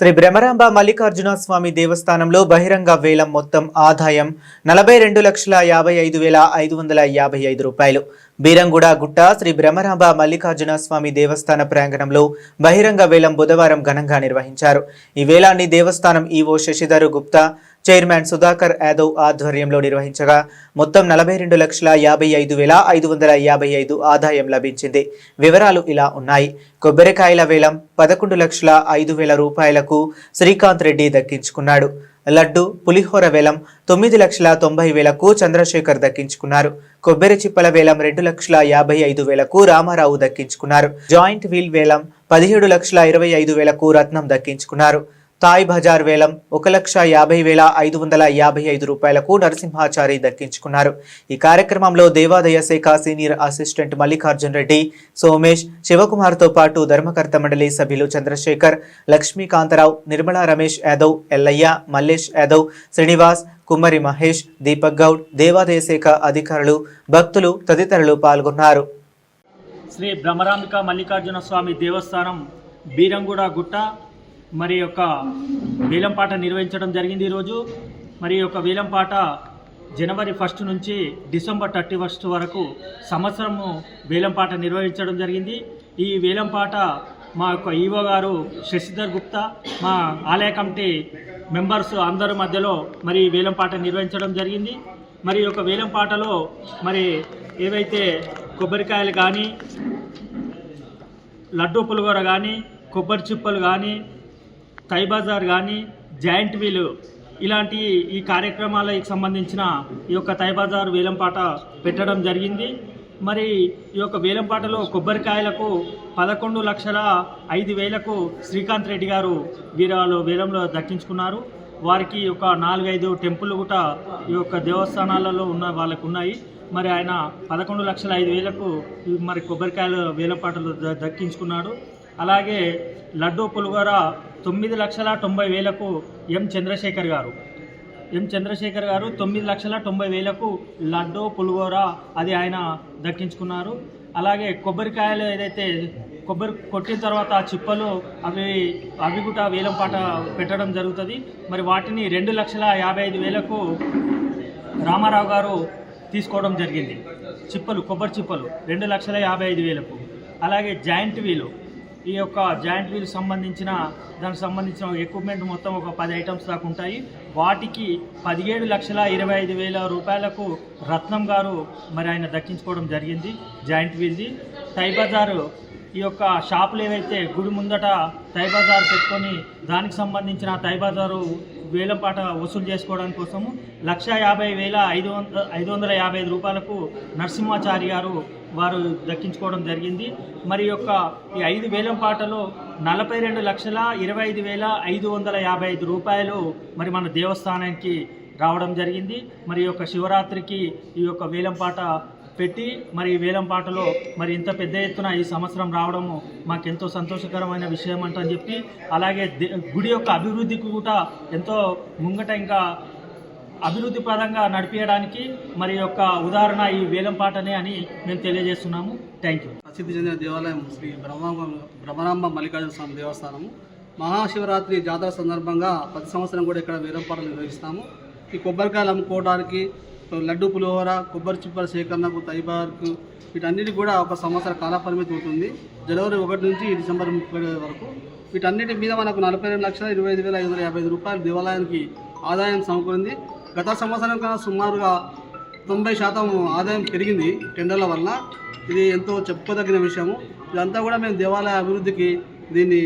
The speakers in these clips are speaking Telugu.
శ్రీ భ్రమరాంబ మల్లికార్జున స్వామి దేవస్థానంలో బహిరంగ వేలం మొత్తం ఆదాయం నలభై రెండు లక్షల యాభై ఐదు వేల ఐదు వందల యాభై ఐదు రూపాయలు. బీరంగూడ గుట్ట శ్రీ భ్రమరాంబ మల్లికార్జున స్వామి దేవస్థాన ప్రాంగణంలో బహిరంగ వేలం బుధవారం ఘనంగా నిర్వహించారు. ఈ వేలాన్ని దేవస్థానం ఈవో శశిధర్ గుప్తా చైర్మన్ సుధాకర్ యాదవ్ ఆధ్వర్యంలో నిర్వహించగా మొత్తం నలభై రెండు లక్షల యాభై ఐదు వేల ఐదు వందల యాభై ఐదు ఆదాయం లభించింది. వివరాలు ఇలా ఉన్నాయి. కొబ్బరికాయల వేలం పదకొండు లక్షల ఐదు వేల రూపాయలకు శ్రీకాంత్ రెడ్డి దక్కించుకున్నాడు. లడ్డు పులిహోర వేలం తొమ్మిది లక్షల తొంభై వేలకు చంద్రశేఖర్ దక్కించుకున్నారు. కొబ్బరి చిప్పల వేలం రెండు లక్షల యాభై ఐదు వేలకు రామారావు దక్కించుకున్నారు. జాయింట్ వీల్ వేలం పదిహేడు లక్షల ఇరవై ఐదు వేలకు రత్నం దక్కించుకున్నారు. తాయ్ బజార్ వేలం ఒక లక్ష యాభై వేల ఐదు వందల యాభై ఐదు రూపాయలకు నరసింహాచారి దక్కించుకున్నారు. ఈ కార్యక్రమంలో దేవాదాయ శాఖ సీనియర్ అసిస్టెంట్ మల్లికార్జున్ రెడ్డి సోమేష్ శివకుమార్తో పాటు ధర్మకర్త మండలి సభ్యులు చంద్రశేఖర్ లక్ష్మీకాంతరావు నిర్మలా రమేష్ యాదవ్ ఎల్లయ్య మల్లేష్ యాదవ్ శ్రీనివాస్ కుమ్మరి మహేష్ దీపక్ గౌడ్ దేవాదాయ శాఖ అధికారులు భక్తులు తదితరులు పాల్గొన్నారు. శ్రీ బ్రహ్మరాంబిక మల్లికార్జున స్వామి దేవస్థానం బీరంగూడ గుట్ట మరి యొక్క వేలంపాట నిర్వహించడం జరిగింది ఈరోజు మరి ఈ యొక్క వేలంపాట జనవరి ఫస్ట్ నుంచి డిసెంబర్ థర్టీ ఫస్ట్ వరకు సంవత్సరము వేలంపాట నిర్వహించడం జరిగింది. ఈ వేలంపాట మా యొక్క ఈవో గారు శశిధర్ గుప్తా మా ఆలయ కమిటీ మెంబర్స్ అందరి మధ్యలో మరి వేలంపాట నిర్వహించడం జరిగింది. మరి ఈ యొక్క వేలంపాటలో మరి ఏవైతే కొబ్బరికాయలు కానీ లడ్డూ పులిగోర కానీ కొబ్బరి చిప్పలు కానీ తైబజార్ కానీ జాయింట్ వీలు ఇలాంటి ఈ కార్యక్రమాలకు సంబంధించిన ఈ యొక్క తైబజార్ వేలంపాట పెట్టడం జరిగింది. మరి ఈ యొక్క వేలంపాటలో కొబ్బరికాయలకు పదకొండు లక్షల ఐదు వేలకు శ్రీకాంత్ రెడ్డి గారు వీరాలు వేలంలో దక్కించుకున్నారు. వారికి ఒక నాలుగైదు టెంపుల్ కూడా ఈ యొక్క దేవస్థానాలలో ఉన్న వాళ్ళకు ఉన్నాయి. మరి ఆయన పదకొండు లక్షల ఐదు వేలకు మరి కొబ్బరికాయలు వేలంపాటలు దక్కించుకున్నాడు. అలాగే లడ్డూ పులిగోర తొమ్మిది లక్షల తొంభై వేలకు ఎం చంద్రశేఖర్ గారు. ఎం చంద్రశేఖర్ గారు తొమ్మిది లక్షల తొంభై వేలకు లడ్డూ పులిగోర అది ఆయన దక్కించుకున్నారు. అలాగే కొబ్బరికాయలు ఏదైతే కొబ్బరి కొట్టిన తర్వాత ఆ చిప్పలు అవి అవి కూడా వేలం పాట పెట్టడం జరుగుతుంది. మరి వాటిని రెండు లక్షల యాభై ఐదు వేలకు రామారావు గారు తీసుకోవడం జరిగింది. చిప్పలు కొబ్బరి చిప్పలు రెండు లక్షల యాభై ఐదు వేలకు. అలాగే జాయింట్ వీలు ఈ యొక్క జాయింట్ వీల్ సంబంధించిన దానికి సంబంధించిన ఎక్విప్మెంట్ మొత్తం ఒక పది ఐటమ్స్ దాకా ఉంటాయి. వాటికి పదిహేడు లక్షల ఇరవై ఐదు వేల రూపాయలకు రత్నం గారు మరి ఆయన దక్కించుకోవడం జరిగింది జాయింట్ వీల్ది. తై బజారు ఈ యొక్క షాపులు ఏవైతే గుడి ముందట తై బజార్ పెట్టుకొని దానికి సంబంధించిన బజారు వేల వేలంపాట వసూలు చేసుకోవడం కోసము లక్ష యాభై వేల ఐదు వంద ఐదు వందల యాభై ఐదు రూపాయలకు నరసింహాచారి గారు వారు దక్కించుకోవడం జరిగింది. మరి యొక్క ఈ ఐదు వేలం పాటలో నలభై రెండు లక్షల ఇరవై ఐదు వేల ఐదు వందల యాభై ఐదు రూపాయలు మరి మన దేవస్థానానికి రావడం జరిగింది. మరి యొక్క శివరాత్రికి ఈ యొక్క వేలంపాట పెట్టి మరి వేలం వేలంపాటలో మరి ఇంత పెద్ద ఎత్తున ఈ సంవత్సరం రావడము మాకెంతో సంతోషకరమైన విషయం అంటని చెప్పి అలాగే దే- గుడి యొక్క అభివృద్ధికి కూడా ఎంతో ముంగట ఇంకా అభివృద్ధి పదంగా నడిపించడానికి మరి యొక్క ఉదాహరణ ఈ వేలంపాటనే అని మేము తెలియజేస్తున్నాము. థ్యాంక్ యూ ప్రసిద్ధి చెందిన దేవాలయం శ్రీ బ్రహ్మాంబ బ్రహ్మరాంబ మల్లికార్జున స్వామి దేవస్థానం మహాశివరాత్రి జాతర సందర్భంగా ప్రతి సంవత్సరం కూడా ఇక్కడ వేలంపాటలు నిర్వహిస్తాము. ఈ కొబ్బరికాయలు అమ్ముకోవడానికి లడ్డు పులిహోర కొబ్బరి చిప్పల సేకరణకు తైబార్కు వీటన్నిటి కూడా ఒక సంవత్సర కాల పరిమితి ఉంటుంది జనవరి ఒకటి నుంచి డిసెంబర్ ముప్పై వరకు. వీటన్నిటి మీద మనకు నలభై రెండు లక్షల ఇరవై ఐదు వేల ఐదు వందల యాభై ఐదు రూపాయలు దేవాలయానికి ఆదాయం సమకూరింది. గత సంవత్సరం కన్నా సుమారుగా తొంభై శాతం ఆదాయం పెరిగింది టెండర్ల వల్ల ఇది ఎంతో చెప్పుకోదగిన విషయము. ఇదంతా కూడా మేము దేవాలయ అభివృద్ధికి దీన్ని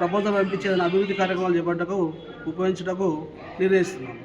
ప్రపోజల్ పంపించేదని అభివృద్ధి కార్యక్రమాలు చేపట్టకు ఉపయోగించుటకు నిర్ణయిస్తున్నాం